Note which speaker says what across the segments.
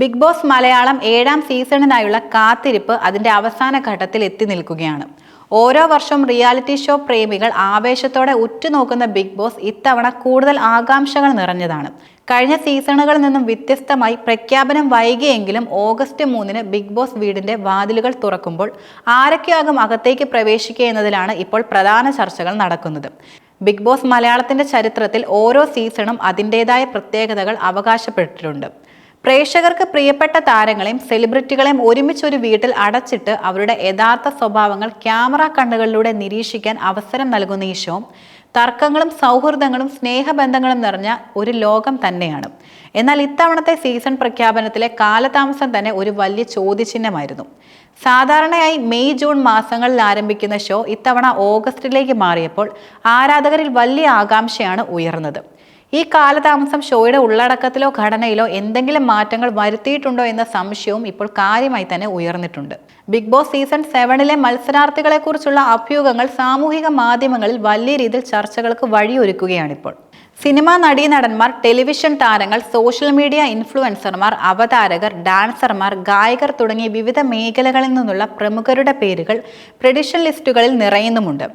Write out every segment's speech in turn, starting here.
Speaker 1: Big Boss Malayalam ഏഴാം സീസണിനായുള്ള കാത്തിരിപ്പ് അതിന്റെ അവസാന ഘട്ടത്തിൽ എത്തി നിൽക്കുകയാണ്. ഓരോ വർഷവും റിയാലിറ്റി ഷോ പ്രേമികൾ ആവേശത്തോടെ ഉറ്റുനോക്കുന്ന ബിഗ് ബോസ് ഇത്തവണ കൂടുതൽ ആകാംക്ഷകൾ നിറഞ്ഞതാണ്. കഴിഞ്ഞ സീസണുകളിൽ നിന്നും വ്യത്യസ്തമായി പ്രഖ്യാപനം വൈകിയെങ്കിലും ഓഗസ്റ്റ് മൂന്നിന് ബിഗ് ബോസ് വീടിന്റെ വാതിലുകൾ തുറക്കുമ്പോൾ ആരൊക്കെയാകും അകത്തേക്ക് പ്രവേശിക്കുക എന്നതിലാണ് ഇപ്പോൾ പ്രധാന ചർച്ചകൾ നടക്കുന്നത്. ബിഗ് ബോസ് മലയാളത്തിന്റെ ചരിത്രത്തിൽ ഓരോ സീസണും അതിന്റെതായ പ്രത്യേകതകൾ അവകാശപ്പെട്ടിട്ടുണ്ട്. പ്രേക്ഷകർക്ക് പ്രിയപ്പെട്ട താരങ്ങളെയും സെലിബ്രിറ്റികളെയും ഒരുമിച്ച് ഒരു വീട്ടിൽ അടച്ചിട്ട് അവരുടെ യഥാർത്ഥ സ്വഭാവങ്ങൾ ക്യാമറ കണ്ണുകളിലൂടെ നിരീക്ഷിക്കാൻ അവസരം നൽകുന്ന ഈ ഷോ തർക്കങ്ങളും സൗഹൃദങ്ങളും സ്നേഹബന്ധങ്ങളും നിറഞ്ഞ ഒരു ലോകം തന്നെയാണ്. എന്നാൽ ഇത്തവണത്തെ സീസൺ പ്രഖ്യാപനത്തിലെ കാലതാമസം തന്നെ ഒരു വലിയ ചോദ്യചിഹ്നമായിരുന്നു. സാധാരണയായി മെയ് ജൂൺ മാസങ്ങളിൽ ആരംഭിക്കുന്ന ഷോ ഇത്തവണ ഓഗസ്റ്റിലേക്ക് മാറിയപ്പോൾ ആരാധകരിൽ വലിയ ആകാംക്ഷയാണ് ഉയർന്നത്. ഈ കാലതാമസം ഷോയുടെ ഉള്ളടക്കത്തിലോ ഘടനയിലോ എന്തെങ്കിലും മാറ്റങ്ങൾ വരുത്തിയിട്ടുണ്ടോ എന്ന സംശയവും ഇപ്പോൾ കാര്യമായി തന്നെ ഉയർന്നിട്ടുണ്ട്. ബിഗ് ബോസ് സീസൺ സെവനിലെ മത്സരാർത്ഥികളെക്കുറിച്ചുള്ള അഭ്യൂഹങ്ങൾ സാമൂഹിക മാധ്യമങ്ങളിൽ വലിയ രീതിയിൽ ചർച്ചകൾക്ക് വഴിയൊരുക്കുകയാണിപ്പോൾ. സിനിമാ നടീനടന്മാർ ടെലിവിഷൻ താരങ്ങൾ സോഷ്യൽ മീഡിയ ഇൻഫ്ലുവൻസർമാർ അവതാരകർ ഡാൻസർമാർ ഗായകർ തുടങ്ങിയ വിവിധ മേഖലകളിൽ നിന്നുള്ള പ്രമുഖരുടെ പേരുകൾ പ്രഡിഷൻ ലിസ്റ്റുകളിൽ നിറയുന്നുമുണ്ട്.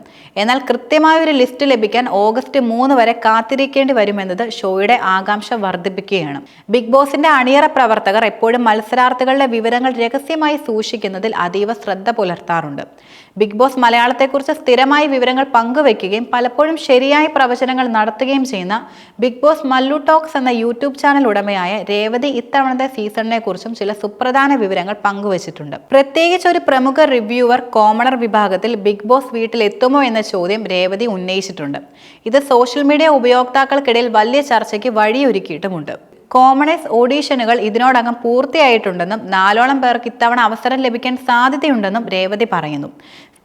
Speaker 1: എന്നാൽ കൃത്യമായ ഒരു ലിസ്റ്റ് ലഭിക്കാൻ ഓഗസ്റ്റ് മൂന്ന് വരെ കാത്തിരിക്കേണ്ടി വരുമെന്നത് ഷോയുടെ ആകാംക്ഷ വർദ്ധിപ്പിക്കുകയാണ്. ബിഗ് ബോസിന്റെ അണിയറ പ്രവർത്തകർ എപ്പോഴും മത്സരാർത്ഥികളുടെ വിവരങ്ങൾ രഹസ്യമായി സൂക്ഷിക്കുന്നതിൽ അതീവ ശ്രദ്ധ പുലർത്താറുണ്ട്. ബിഗ് ബോസ് മലയാളത്തെക്കുറിച്ച് സ്ഥിരമായി വിവരങ്ങൾ പങ്കുവയ്ക്കുകയും പലപ്പോഴും ശരിയായ പ്രവചനങ്ങൾ നടത്തുകയും ചെയ്യുന്ന ബിഗ് ബോസ് മല്ലു ടോക്സ് എന്ന യൂട്യൂബ് ചാനൽ ഉടമയായ രേവതി ഇത്തവണത്തെ സീസണിനെ കുറിച്ചും ചില സുപ്രധാന വിവരങ്ങൾ പങ്കുവച്ചിട്ടുണ്ട്. പ്രത്യേകിച്ച് ഒരു പ്രമുഖ റിവ്യൂവർ കോമണർ വിഭാഗത്തിൽ ബിഗ് ബോസ് വീട്ടിലെത്തുമോ എന്ന ചോദ്യം രേവതി ഉന്നയിച്ചിട്ടുണ്ട്. ഇത് സോഷ്യൽ മീഡിയ ഉപയോക്താക്കൾക്കിടയിൽ വലിയ ചർച്ചയ്ക്ക് വഴിയൊരുക്കിയിട്ടുമുണ്ട്. കോമണേഴ്സ് ഓഡീഷനുകൾ ഇതിനോടകം പൂർത്തിയായിട്ടുണ്ടെന്നും നാലോളം പേർക്ക് ഇത്തവണ അവസരം ലഭിക്കാൻ സാധ്യതയുണ്ടെന്നും രേവതി പറയുന്നു.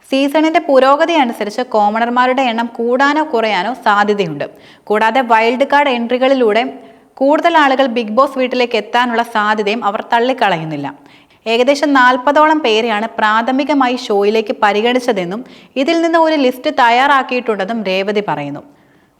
Speaker 1: സീസണിന്റെ പുരോഗതി അനുസരിച്ച് കോമണർമാരുടെ എണ്ണം കൂടാനോ കുറയാനോ സാധ്യതയുണ്ട്. കൂടാതെ വൈൽഡ് കാർഡ് എൻട്രികളിലൂടെ കൂടുതൽ ആളുകൾ ബിഗ് ബോസ് വീട്ടിലേക്ക് എത്താനുള്ള സാധ്യതയും അവർ തള്ളിക്കളയുന്നില്ല. ഏകദേശം നാൽപ്പതോളം പേരെയാണ് പ്രാഥമികമായി ഷോയിലേക്ക് പരിഗണിച്ചതെന്നും ഇതിൽ നിന്ന് ഒരു ലിസ്റ്റ് തയ്യാറാക്കിയിട്ടുണ്ടെന്നും രേവതി പറയുന്നു.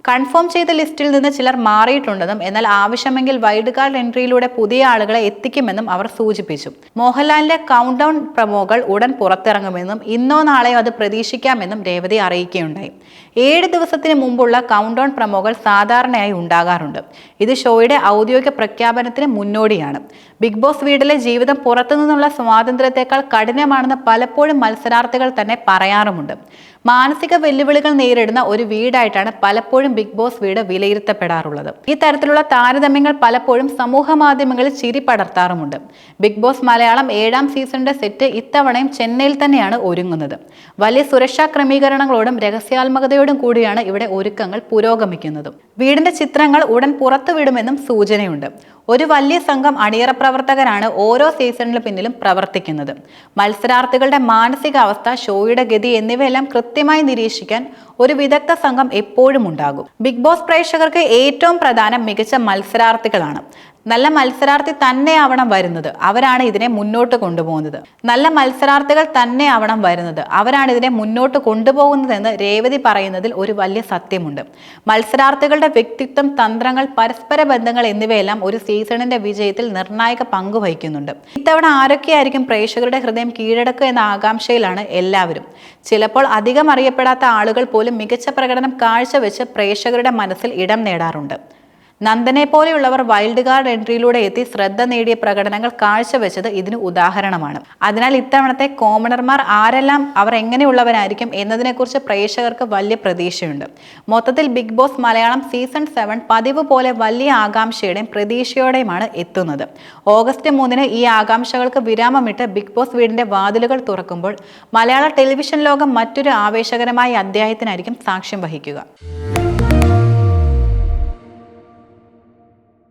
Speaker 1: കൺഫേം ചെയ്ത ലിസ്റ്റിൽ നിന്ന് ചിലർ മാറിയിട്ടുണ്ടെന്നും എന്നാൽ ആവശ്യമെങ്കിൽ വൈഡ് കാർഡ് എൻട്രിയിലൂടെ പുതിയ ആളുകളെ എത്തിക്കുമെന്നും അവർ സൂചിപ്പിച്ചു. മോഹൻലാലിന്റെ കൗണ്ട് ഡൗൺ പ്രമോകൾ ഉടൻ പുറത്തിറങ്ങുമെന്നും ഇന്നോ നാളെയോ അത് പ്രതീക്ഷിക്കാമെന്നും രേവതി അറിയിക്കുകയുണ്ടായി. ഏഴ് ദിവസത്തിന് മുമ്പുള്ള കൗണ്ട് ഡൗൺ പ്രമോകൾ സാധാരണയായി ഉണ്ടാകാറുണ്ട്. ഇത് ഷോയുടെ ഔദ്യോഗിക പ്രഖ്യാപനത്തിന് മുന്നോടിയാണ്. ബിഗ് ബോസ് വീട്ടിലെ ജീവിതം പുറത്തുനിന്നുള്ള സ്വാതന്ത്ര്യത്തെക്കാൾ കഠിനമാണെന്ന് പലപ്പോഴും മത്സരാർത്ഥികൾ തന്നെ പറയാറുമുണ്ട്. മാനസിക വെല്ലുവിളികൾ നേരിടുന്ന ഒരു വീടായിട്ടാണ് പലപ്പോഴും ബിഗ് ബോസ് വീട് വിലയിരുത്തപ്പെടാറുള്ളത്. ഈ തരത്തിലുള്ള താരതമ്യങ്ങൾ പലപ്പോഴും സമൂഹ മാധ്യമങ്ങളിൽ ചിരി പടർത്താറുമുണ്ട്. ബിഗ് ബോസ് മലയാളം ഏഴാം സീസണിന്റെ സെറ്റ് ഇത്തവണയും ചെന്നൈയിൽ തന്നെയാണ് ഒരുങ്ങുന്നത്. വലിയ സുരക്ഷാ ക്രമീകരണങ്ങളോടും രഹസ്യാത്മകതയോടും കൂടിയാണ് ഇവിടെ ഒരുക്കങ്ങൾ പുരോഗമിക്കുന്നതും. വീടിന്റെ ചിത്രങ്ങൾ ഉടൻ പുറത്തുവിടുമെന്നും സൂചനയുണ്ട്. ഒരു വലിയ സംഘം അണിയറ പ്രവർത്തകരാണ് ഓരോ സീസണിന് പിന്നിലും പ്രവർത്തിക്കുന്നത്. മത്സരാർത്ഥികളുടെ മാനസികാവസ്ഥ ഷോയുടെ ഗതി എന്നിവയെല്ലാം കൃത്യമായി നിരീക്ഷിക്കാൻ ഒരു വിദഗ്ധ സംഘം എപ്പോഴും ഉണ്ടാകും. ബിഗ് ബോസ് പ്രേക്ഷകർക്ക് ഏറ്റവും പ്രധാനം മികച്ച മത്സരാർത്ഥികളാണ്. നല്ല മത്സരാർത്ഥി തന്നെയാവണം വരുന്നത്. അവരാണ് ഇതിനെ മുന്നോട്ട് കൊണ്ടുപോകുന്നത്. നല്ല മത്സരാർത്ഥികൾ തന്നെയാവണം വരുന്നത്. അവരാണ് ഇതിനെ മുന്നോട്ട് കൊണ്ടുപോകുന്നതെന്ന് രേവതി പറയുന്നതിൽ ഒരു വലിയ സത്യമുണ്ട്. മത്സരാർത്ഥികളുടെ വ്യക്തിത്വം തന്ത്രങ്ങൾ പരസ്പര ബന്ധങ്ങൾ എന്നിവയെല്ലാം ഒരു സീസണിന്റെ വിജയത്തിൽ നിർണായക പങ്ക് വഹിക്കുന്നുണ്ട്. ഇത്തവണ ആരൊക്കെയായിരിക്കും പ്രേക്ഷകരുടെ ഹൃദയം കീഴടക്കുക എന്ന ആകാംക്ഷയിലാണ് എല്ലാവരും. ചിലപ്പോൾ അധികം അറിയപ്പെടാത്ത ആളുകൾ പോലും മികച്ച പ്രകടനം കാഴ്ചവെച്ച് പ്രേക്ഷകരുടെ മനസ്സിൽ ഇടം നേടാറുണ്ട്. നന്ദനെ പോലെയുള്ളവർ വൈൽഡ് കാർഡ് എൻട്രിയിലൂടെ എത്തി ശ്രദ്ധ നേടിയ പ്രകടനങ്ങൾ കാഴ്ചവെച്ചത് ഇതിന് ഉദാഹരണമാണ്. അതിനാൽ ഇത്തവണത്തെ കോമണർമാർ ആരെല്ലാം അവർ എങ്ങനെയുള്ളവരായിരിക്കും എന്നതിനെക്കുറിച്ച് പ്രേക്ഷകർക്ക് വലിയ പ്രതീക്ഷയുണ്ട്. മൊത്തത്തിൽ Bigg Boss Malayalam season seven പതിവ് പോലെ വലിയ ആകാംക്ഷയുടെയും പ്രതീക്ഷയോടെയുമാണ് എത്തുന്നത്. ഓഗസ്റ്റ് മൂന്നിന് ഈ ആകാംക്ഷകൾക്ക് വിരാമമിട്ട് ബിഗ് ബോസ് വീടിന്റെ വാതിലുകൾ തുറക്കുമ്പോൾ മലയാള ടെലിവിഷൻ ലോകം മറ്റൊരു ആവേശകരമായ അധ്യായത്തിനായിരിക്കും സാക്ഷ്യം വഹിക്കുക.